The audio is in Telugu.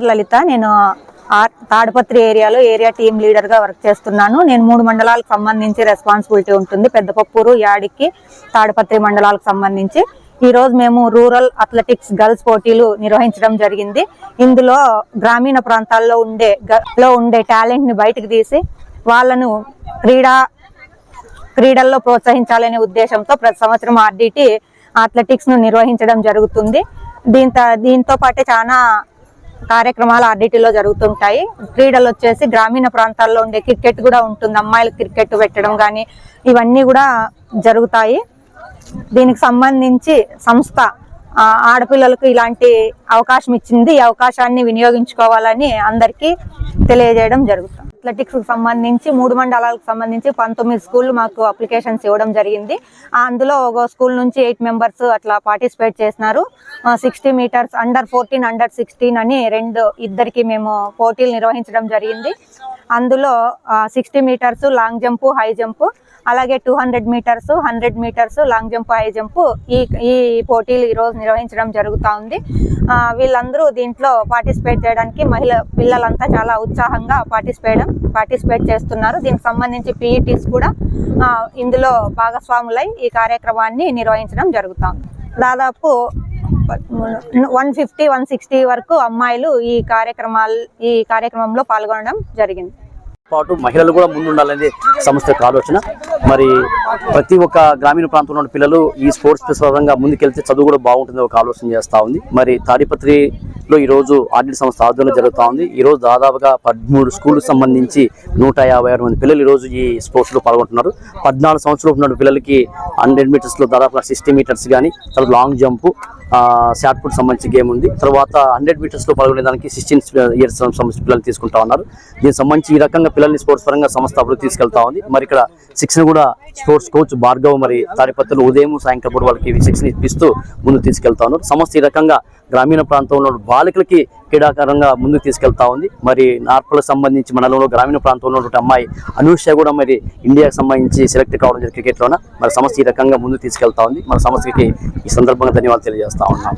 పేరు లలిత. నేను తాడపత్రి ఏరియాలో ఏరియా టీమ్ లీడర్గా వర్క్ చేస్తున్నాను. నేను మూడు మండలాలకు సంబంధించి రెస్పాన్సిబిలిటీ ఉంటుంది. పెద్దపప్పూరు యాడికి తాడపత్రి మండలాలకు సంబంధించి. ఈరోజు మేము రూరల్ అథ్లెటిక్స్ గర్ల్స్ పోటీలు నిర్వహించడం జరిగింది. ఇందులో గ్రామీణ ప్రాంతాల్లో ఉండే లో ఉండే టాలెంట్ని బయటకు తీసి వాళ్ళను క్రీడా క్రీడల్లో ప్రోత్సహించాలనే ఉద్దేశంతో ప్రతి సంవత్సరం ఆర్డిటి అథ్లెటిక్స్ను నిర్వహించడం జరుగుతుంది. దీంతో దీంతో పాటే చాలా కార్యక్రమాలు ఆర్డిటీలో జరుగుతుంటాయి. క్రీడలు వచ్చేసి గ్రామీణ ప్రాంతాల్లో ఉండే క్రికెట్ కూడా ఉంటుంది. అమ్మాయిలు క్రికెట్ పెట్టడం కానీ ఇవన్నీ కూడా జరుగుతాయి. దీనికి సంబంధించి సంస్థ ఆడపిల్లలకు ఇలాంటి అవకాశం ఇచ్చింది. ఈ అవకాశాన్ని వినియోగించుకోవాలని అందరికీ తెలియజేయడం జరుగుతుంది. అథ్లెటిక్స్కి సంబంధించి మూడు మండలాలకు సంబంధించి పంతొమ్మిది స్కూళ్ళు మాకు అప్లికేషన్స్ ఇవ్వడం జరిగింది. అందులో ఒక స్కూల్ నుంచి ఎయిట్ మెంబర్స్ అట్లా పార్టిసిపేట్ చేసినారు. Sixty metres under fourteen under sixteen అని రెండు ఇద్దరికి మేము పోటీలు నిర్వహించడం జరిగింది. అందులో sixty metres long jump high jump అలాగే two hundred metres hundred metres long jump high jump ఈ ఈ పోటీలు ఈరోజు నిర్వహించడం జరుగుతూ ఉంది. వీళ్ళందరూ దీంట్లో పార్టిసిపేట్ చేయడానికి మహిళ పిల్లలంతా చాలా ఉత్సాహంగా పార్టిసిపేట్ పార్టిసిపేట్ చేస్తున్నారు. దీనికి సంబంధించి పీఈటీస్ కూడా ఇందులో భాగస్వాములై ఈ కార్యక్రమాన్ని నిర్వహించడం జరుగుతుంది దాదాపు వన్ ఫిఫ్టీ వన్ సిక్స్టీ వరకు అమ్మాయిలు ఈ కార్యక్రమాలు ఈ కార్యక్రమంలో పాల్గొనడం జరిగింది. పాటు మహిళలు కూడా ముందుండాలనేది సంస్థ యొక్క ఆలోచన. మరి ప్రతి ఒక్క గ్రామీణ ప్రాంతంలో ఉన్న పిల్లలు ఈ స్పోర్ట్స్ పరంగా ముందుకెళ్తే చదువు కూడా బాగుంటుంది ఒక ఆలోచన చేస్తూ ఉంది. మరి తాడిపత్రి ఈ రోజు ఆర్డిట్ సంస్థ ఆధ్వర్యంలో జరుగుతూ ఉంది ఈ రోజు దాదాపుగా పదమూడు స్కూళ్ళకు సంబంధించి నూట యాభై ఆరు మంది పిల్లలు ఈరోజు రోజు ఈ స్పోర్ట్స్లో పాల్గొంటున్నారు. పద్నాలుగు సంవత్సరాలు ఉన్న పిల్లలకి హండ్రెడ్ మీటర్స్లో దాదాపుగా సిక్స్టీ మీటర్స్ కానీ తర్వాత లాంగ్ జంప్ షార్ట్ పుట్ సంబంధించి గేమ్ ఉంది. తర్వాత హండ్రెడ్ మీటర్స్లో పాల్గొనే దానికి సిక్స్టీన్ ఇయర్స్ సంబంధించి పిల్లలు తీసుకుంటా ఉన్నారు. దీనికి సంబంధించి ఈ రకంగా పిల్లల్ని స్పోర్ట్స్ పరంగా సంస్థ అభివృద్ధి తీసుకెళ్తా ఉంది. మరి ఇక్కడ శిక్షణ కూడా స్పోర్ట్స్ కోచ్ భార్గవ్ మరి తాడిపత్రులు ఉదయం సాయంకాలం వాళ్ళకి శిక్షణ ఇప్పిస్తూ ముందు తీసుకెళ్తా ఉన్నారు. సంస్థ ఈ రకంగా గ్రామీణ ప్రాంతంలో ఉన్న బాలికలకి క్రీడాకారంగా ముందుకు తీసుకెళ్తా ఉంది. మరి నార్పులకు సంబంధించి మనలో గ్రామీణ ప్రాంతంలో ఉన్నటువంటి అమ్మాయి అనూష కూడా మరి ఇండియాకి సంబంధించి సెలెక్ట్ కావడం జరిగింది క్రికెట్లోన మరి సంస్థ ఈ రకంగా ముందుకు తీసుకెళ్తా ఉంది. మన సమస్యకి ఈ సందర్భంగా ధన్యవాదాలు తెలియజేస్తా ఉన్నాం.